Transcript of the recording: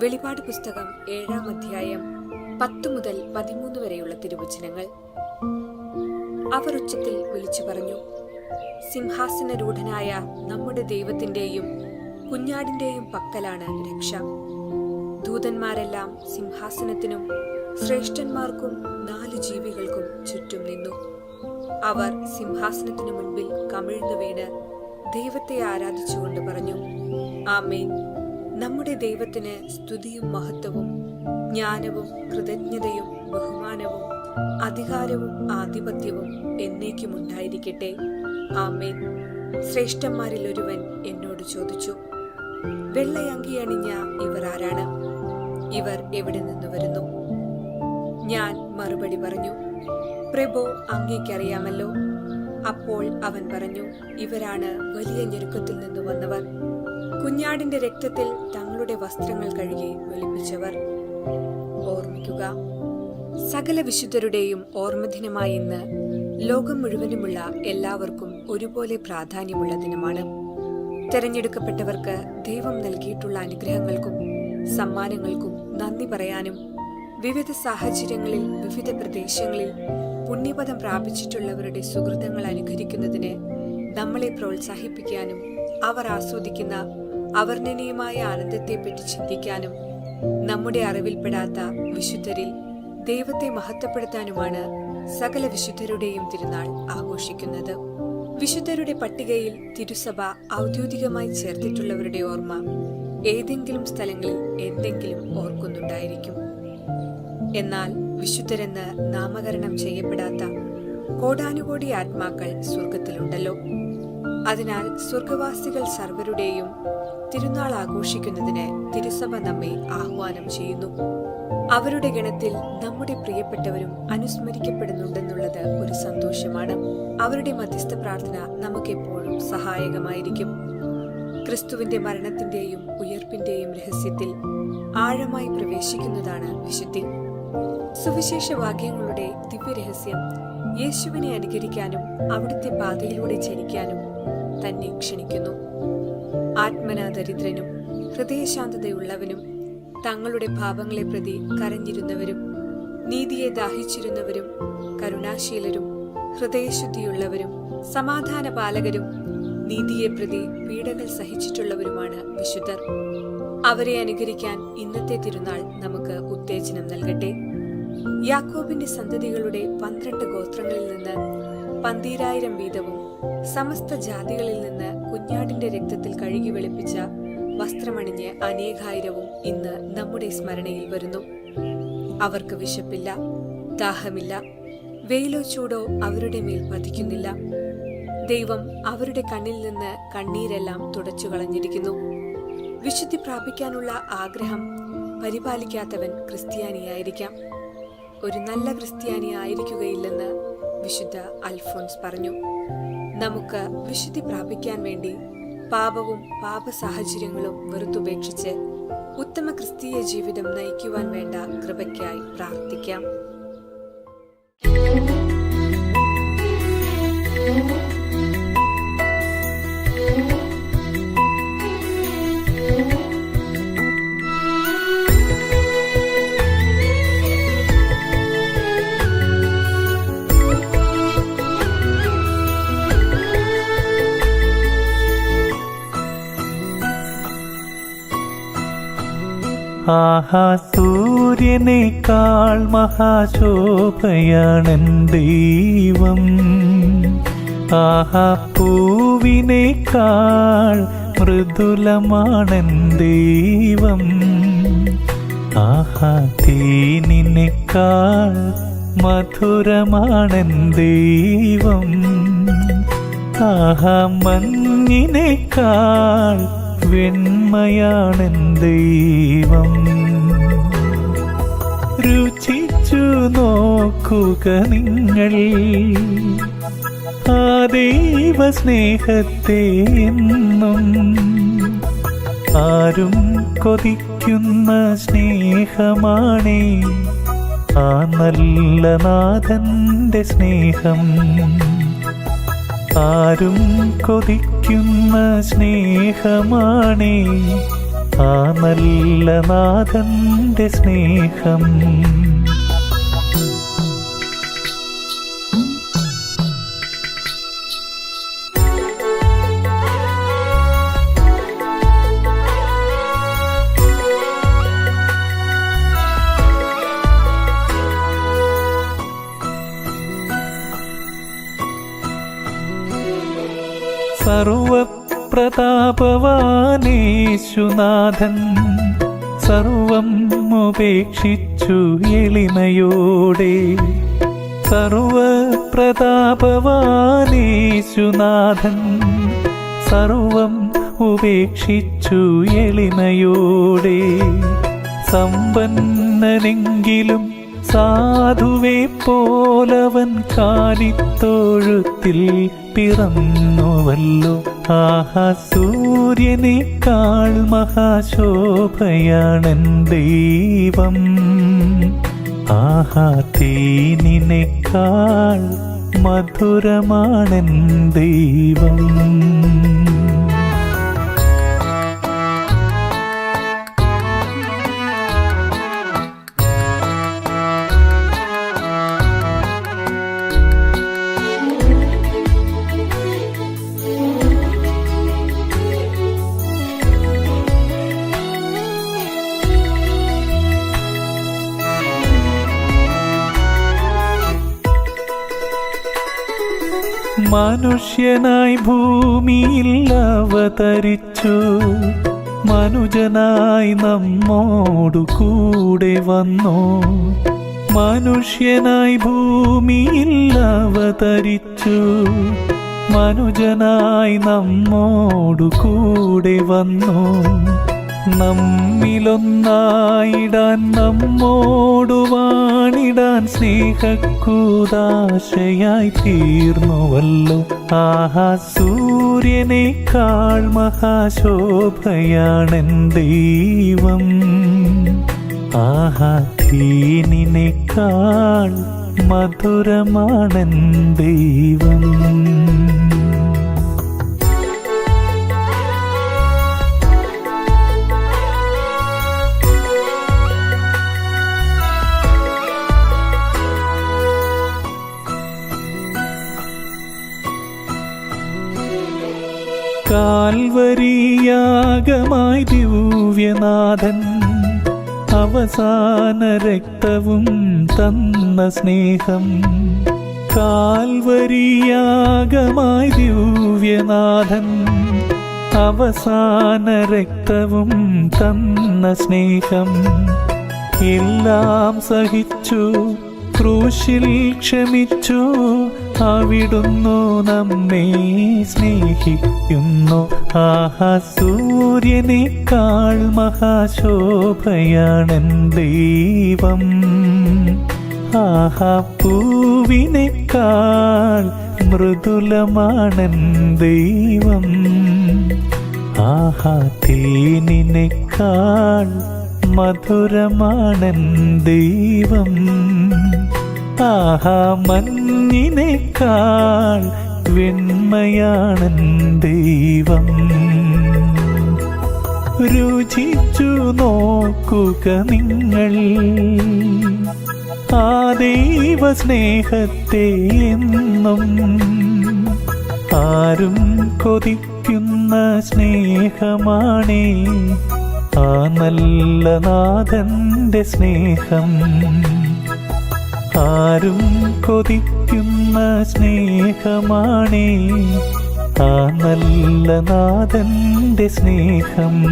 വെളിപാട് പുസ്തകം ഏഴാം അധ്യായം പത്തു മുതൽ പതിമൂന്ന് വരെയുള്ള തിരുവചനങ്ങൾ. അവർ ഉച്ചത്തിൽ വിളിച്ചു പറഞ്ഞു സിംഹാസനരൂഢനായ നമ്മുടെ ദൈവത്തിന്റെയും കുഞ്ഞാടിന്റെയും പക്കലാണ് രക്ഷ. ദൂതന്മാരെല്ലാം സിംഹാസനത്തിനും ശ്രേഷ്ഠന്മാർക്കും നാലു ജീവികൾക്കും ചുറ്റും നിന്നു. അവർ സിംഹാസനത്തിനു മുൻപിൽ കമിഴ്ന്നു വീണ് ദൈവത്തെ ആരാധിച്ചുകൊണ്ട് പറഞ്ഞു ആമേൻ. നമ്മുടെ ദൈവത്തിന് സ്തുതിയും മഹത്വവും ജ്ഞാനവും കൃതജ്ഞതയും ബഹുമാനവും അധികാരവും ആധിപത്യവും എന്നേക്കും ഉണ്ടായിരിക്കട്ടെ. ആമേൻ. ശ്രേഷ്ഠന്മാരിൽ ഒരുവൻ എന്നോട് ചോദിച്ചു വെള്ളയങ്കി അണിഞ്ഞ ഇവർ ആരാണ്? ഇവർ എവിടെ നിന്ന് വരുന്നു? ഞാൻ മറുപടി പറഞ്ഞു പ്രഭു അങ്ങേക്കറിയാമല്ലോ. അപ്പോൾ അവൻ പറഞ്ഞു ഇവരാണ് വലിയ ഞെരുക്കത്തിൽ നിന്ന് വന്നവർ. കുഞ്ഞാടിന്റെ രക്തത്തിൽ തങ്ങളുടെ വസ്ത്രങ്ങൾ കഴുകി ഒലിപ്പിച്ചവർ ഓർമ്മിക്കുക സകല വിശുദ്ധരുടെയും ഓർമ്മദിനമായ ഇന്ന് ലോകം മുഴുവനുമുള്ള എല്ലാവർക്കും ഒരുപോലെ പ്രാധാന്യമുള്ള ദിനമാണ്. തെരഞ്ഞെടുക്കപ്പെട്ടവർക്ക് ദൈവം നൽകിയിട്ടുള്ള അനുഗ്രഹങ്ങൾക്കും സമ്മാനങ്ങൾക്കും നന്ദി പറയാനും വിവിധ സാഹചര്യങ്ങളിൽ വിവിധ പ്രദേശങ്ങളിൽ പുണ്യപദം പ്രാപിച്ചിട്ടുള്ളവരുടെ സുഹൃതങ്ങൾ അനുകരിക്കുന്നതിന് നമ്മളെ പ്രോത്സാഹിപ്പിക്കാനും അവർ ആസ്വദിക്കുന്ന അവർണനീയമായ ആനന്ദത്തെപ്പറ്റി ചിന്തിക്കാനും നമ്മുടെ അറിവിൽപ്പെടാത്ത വിശുദ്ധരിൽ ദൈവത്തെ മഹത്വപ്പെടുത്താനുമാണ് സകല വിശുദ്ധരുടെയും തിരുനാൾ ആഘോഷിക്കുന്നത്. വിശുദ്ധരുടെ പട്ടികയിൽ തിരുസഭ ഔദ്യോഗികമായി ചേർത്തിട്ടുള്ളവരുടെ ഓർമ്മ ഏതെങ്കിലും സ്ഥലങ്ങളിൽ എന്തെങ്കിലും ഓർക്കുന്നുണ്ടായിരിക്കും. എന്നാൽ വിശുദ്ധരെന്ന് നാമകരണം ചെയ്യപ്പെടാത്ത കോടാനുകോടി ആത്മാക്കൾ സ്വർഗത്തിലുണ്ടല്ലോ അതിനാൽ സ്വർഗവാസികൾ സർവരുടെയും തിരുനാൾ ആഘോഷിക്കുന്നതിന് തിരുസഭ നമ്മെ ആഹ്വാനം ചെയ്യുന്നു. അവരുടെ ഗണത്തിൽ നമ്മുടെ പ്രിയപ്പെട്ടവരും അനുസ്മരിക്കപ്പെടുന്നുണ്ടെന്നുള്ളത് ഒരു സന്തോഷമാണ്. അവരുടെ മധ്യസ്ഥ പ്രാർത്ഥന നമുക്കെപ്പോഴും സഹായകമായിരിക്കും. ക്രിസ്തുവിന്റെ മരണത്തിന്റെയും ഉയർപ്പിന്റെയും രഹസ്യത്തിൽ ആഴമായി പ്രവേശിക്കുന്നതാണ് വിശുദ്ധി. സുവിശേഷ വാക്യങ്ങളുടെ ദിവ്യരഹസ്യം യേശുവിനെ അനുകരിക്കാനും അവിടുത്തെ പാതയിലൂടെ ചരിക്കാനും തന്നെ ക്ഷണിക്കുന്നു. ആത്മനാ ദരിദ്രനും ഹൃദയശാന്തതയുള്ളവനും തങ്ങളുടെ പാപങ്ങളെ പ്രതി കരഞ്ഞിരുന്നവരും നീതിയെ ദാഹിച്ചിരുന്നവരും കരുണാശീലരും ഹൃദയശുദ്ധിയുള്ളവരും സമാധാന പാലകരും നീതിയെ പ്രതി പീഡകൾ സഹിച്ചിട്ടുള്ളവരുമാണ് വിശുദ്ധർ. അവരെ അനുകരിക്കാൻ ഇന്നത്തെ തിരുനാൾ നമുക്ക് ഉത്തേജനം നൽകട്ടെ. യാക്കോബിന്റെ സന്തതികളുടെ പന്ത്രണ്ട് ഗോത്രങ്ങളിൽ നിന്ന് പന്തീരായിരം വീതവും സമസ്ത ജാതികളിൽ നിന്ന് കുഞ്ഞാടിന്റെ രക്തത്തിൽ കഴുകി വെളുപ്പിച്ച വസ്ത്രമണിഞ്ഞ് അനേകായിരവും ഇന്ന് നമ്മുടെ സ്മരണയിൽ വരുന്നു. അവർക്ക് വിശപ്പില്ല ദാഹമില്ല വെയിലോ ചൂടോ അവരുടെ മേൽ പതിക്കുന്നില്ല. ദൈവം അവരുടെ കണ്ണിൽ നിന്ന് കണ്ണീരെല്ലാം തുടച്ചു കളഞ്ഞിരിക്കുന്നു. വിശുദ്ധി പ്രാപിക്കാനുള്ള ആഗ്രഹം പരിപാലിക്കാത്തവൻ ക്രിസ്ത്യാനിയായിരിക്കാം. ഒരു നല്ല ക്രിസ്ത്യാനി ആയിരിക്കുകയില്ലെന്ന് വിശുദ്ധ അൽഫോൺസ് പറഞ്ഞു. നമുക്ക് വിശുദ്ധി പ്രാപിക്കാൻ വേണ്ടി പാപവും പാപ സാഹചര്യങ്ങളും വെറുത്തുപേക്ഷിച്ച് ഉത്തമ ക്രിസ്തീയ ജീവിതം നയിക്കുവാൻ വേണ്ട കൃപയ്ക്കായി പ്രാർത്ഥിക്കാം. ആഹാ സൂര്യനേക്കാൾ മഹാശോഭയാണെൻ ദൈവം. ആഹാ പൂവിനേക്കാൾ മൃദുലമാണെൻ ദൈവം. ആഹാ തേനിനേക്കാൾ മധുരമാണെൻ ദൈവം. ആഹാ മഞ്ഞിനേക്കാൾ വെണ്മയാണെൻ ദൈവം. രുചിച്ചു നോക്കുക നിങ്ങൾ. ആ ദൈവ സ്നേഹത്തെ എന്നും ആരും കൊതിക്കുന്ന സ്നേഹമാണേ. ആ നല്ല നാഥന്റെ സ്നേഹം ആരും കൊതിക്കുന്ന സ്നേഹമാണേ. ആ നല്ല നാഥന്റെ സ്നേഹം. സർവപ്രതാപവാനേശുനാഥൻ സർവം ഉപേക്ഷിച്ചു എളിമയോടെ. സർവപ്രതാപവാനേശുനാഥൻ സർവം ഉപേക്ഷിച്ചു എളിമയോടെ. സമ്പന്നനെങ്കിലും സാധുവെ പോലവൻ കാലിത്തോഴുത്തിൽ പിറന്നുവല്ലോ. ആഹാ സൂര്യനേക്കാൾ മഹാശോഭയാണൻ ദൈവം. ആഹാ തേനിനേക്കാൾ മധുരമാണൻ ദൈവം. മനുഷ്യനായി ഭൂമിയിൽ അവതരിച്ചു. മനുജനായി നമ്മോടു കൂടെ വന്നു. മനുഷ്യനായി ഭൂമിയിൽ അവതരിച്ചു. മനുജനായി നമ്മോടു കൂടെ വന്നു. നമ്മിലൊന്നായിടാൻ നമ്മോടു വാണിടാൻ സ്നേഹക്കൂതാശയായി തീർന്നുവല്ലോ. ആഹാ സൂര്യനേക്കാൾ മഹാശോഭയാണെൻ ദൈവം. ആഹാ തീനിനേക്കാൾ മധുരമാണെൻ ദൈവം. കാൽവരിയാകമായി ദിവ്യനാഥൻ അവസാന രക്തവും തന്ന സ്നേഹം. കാൽവരിയാകമായി ദിവ്യനാഥൻ അവസാന രക്തവും തന്ന സ്നേഹം. എല്ലാം സഹിച്ചു ക്രൂശിൽ ക്ഷമിച്ചു അവിടുന്നു നമ്മെ സ്നേഹിക്കുന്നു. ആഹാ സൂര്യനേക്കാൾ മഹാശോഭയാണൻ ദൈവം. ആഹാ പൂവിനേക്കാൾ മൃദുലമാണൻ ദൈവം. ആഹാ തേനിനേക്കാൾ മധുരമാണൻ ദൈവം. ആഹാ മഞ്ഞിനേക്കാൾ വെണ്മയാണൻ ദൈവം. രുചിച്ചു നോക്കുക നിങ്ങൾ. ആ ദൈവ സ്നേഹത്തെ എന്നും ആരും കൊതിക്കുന്ന സ്നേഹമാണേ. ആ നല്ല നാഥന്റെ സ്നേഹം ആരും കൊതിക്കുന്ന സ്നേഹമാണേ. ആ നല്ല നാഥന്റെ സ്നേഹം.